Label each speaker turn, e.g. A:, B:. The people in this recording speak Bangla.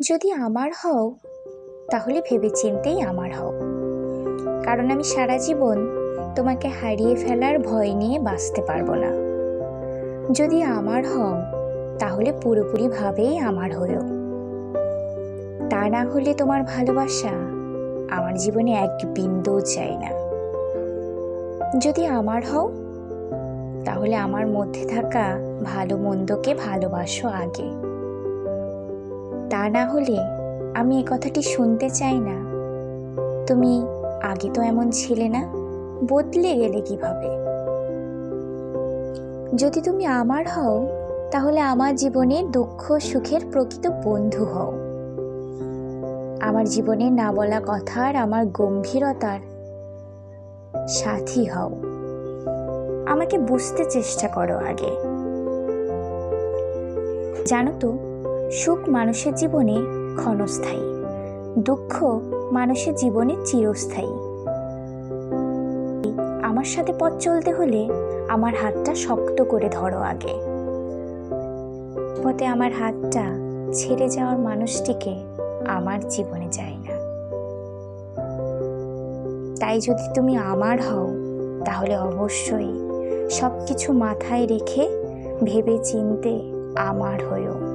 A: যদি আমার হও, তাহলে ভেবে ভেবেচিন্তেই আমার হও। কারণ আমি সারা জীবন তোমাকে হারিয়ে ফেলার ভয় নিয়ে বাঁচতে পারব না। যদি আমার হও, তাহলে পুরোপুরিভাবেই আমার হয়েও। তা না হলে তোমার ভালোবাসা আমার জীবনে এক বিন্দুও চাই না। যদি আমার হও, তাহলে আমার মধ্যে থাকা ভালো মন্দকে ভালোবাসো আগে। তা না হলে আমি এ কথাটি শুনতে চাই না। তুমি আগে তো এমন ছিলে না, বদলে গেলে কীভাবে? যদি তুমি আমার হও, তাহলে আমার জীবনে দুঃখ, সুখের প্রকৃত বন্ধু হও। আমার জীবনে না বলা কথার, আমার গম্ভীরতার সাথী হও। আমাকে বুঝতে চেষ্টা করো আগে। জানো তো সুখ মানুষের জীবনে ক্ষণস্থায়ী। দুঃখ মানুষের জীবনে চিরস্থায়ী। আমার সাথে পথ চলতে হলে আমার হাতটা শক্ত করে ধরো আগে। পথে আমার হাতটা ছেড়ে যাওয়ার মানুষটিকে আমার জীবনে যায় না। তাই যদি তুমি আমার হও, তাহলে অবশ্যই সব কিছু মাথায় রেখে ভেবে চিনতে আমার হয়েও